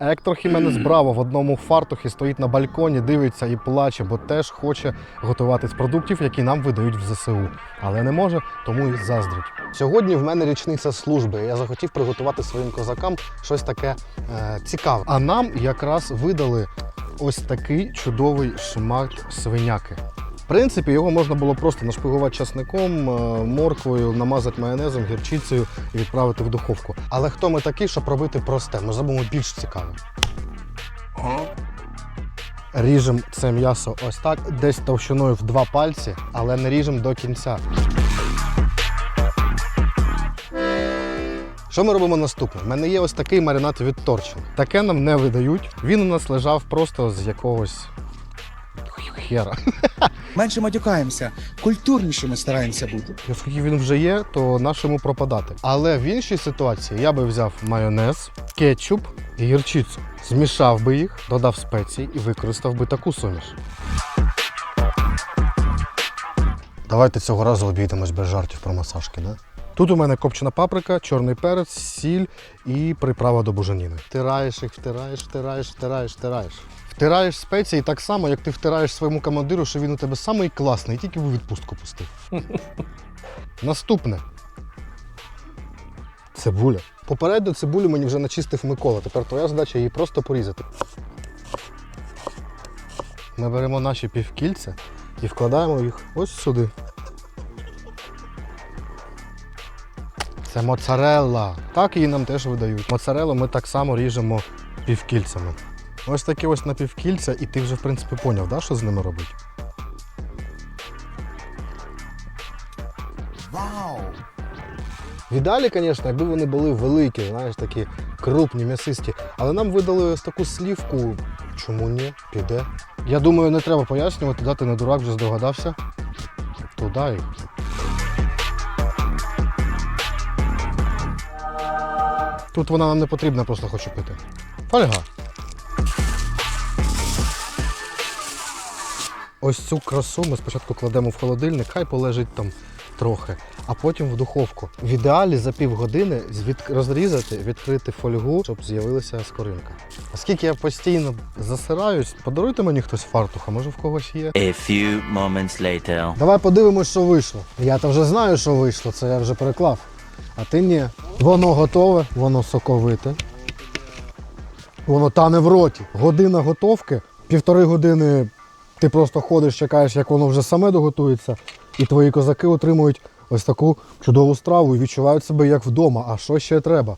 Ектор Хіменес Браво в одному фартухі стоїть на балконі, дивиться і плаче, бо теж хоче готувати з продуктів, які нам видають в ЗСУ. Але не може, тому і заздрить. Сьогодні в мене річниця служби. Я захотів приготувати своїм козакам щось таке е, цікаве. А нам якраз видали ось такий чудовий шмат свиняки. Принципі, його можна було просто нашпигувати часником, е, морквою, намазати майонезом, гірчицею і відправити в духовку. Але хто ми такі, щоб робити просте? Ми зробимо більш цікаве. Ріжемо це м'ясо ось так, десь товщиною в два пальці, але не ріжемо до кінця. Що ми робимо наступне? У мене є ось такий маринад від Торчин. Таке нам не видають. Він у нас лежав просто з якогось хера. Менше матюкаємося, культурнішими стараємося бути. Оскільки він вже є, то нашому пропадати. Але в іншій ситуації я би взяв майонез, кетчуп і гірчицю. Змішав би їх, додав спеції і використав би таку суміш. Давайте цього разу обійдемось без жартів про масажки, да? Тут у мене копчена паприка, чорний перець, сіль і приправа до буженіни. Втираєш їх, втираєш, втираєш, втираєш, втираєш. Втираєш спеції так само, як ти втираєш своєму командиру, що він у тебе самий класний, тільки в відпустку пустив. Наступне. Цибуля. Попередньо цибулю мені вже начистив Микола. Тепер твоя задача її просто порізати. Ми беремо наші півкільця і вкладаємо їх ось сюди. Це моцарелла. Так її нам теж видають. Моцареллу ми так само ріжемо півкільцями. Ось такі ось напівкільця, і ти вже в принципі поняв, да, що з ними робити? Вау! В ідеалі, звісно, якби вони були великі, знаєш, такі крупні, м'ясисті. Але нам видали ось таку слівку. Чому ні? Піде. Я думаю, не треба пояснювати, да, ти не дурак, вже здогадався. Туди. Тут вона нам не потрібна, просто хочу пити. Фольга. Ось цю красу ми спочатку кладемо в холодильник, хай полежить там трохи, а потім в духовку. В ідеалі за півгодини розрізати, відкрити фольгу, щоб з'явилася скоринка. Оскільки я постійно засираюсь, подаруйте мені хтось фартуха, може в когось є. A few moments later. Давай подивимось, що вийшло. Я то вже знаю, що вийшло, це я вже переклав. А ти ні. Воно готове, воно соковите. Воно тане в роті. Година готовки, півтори години ти просто ходиш, чекаєш, як воно вже саме доготується, і твої козаки отримують ось таку чудову страву і відчувають себе як вдома. А що ще треба?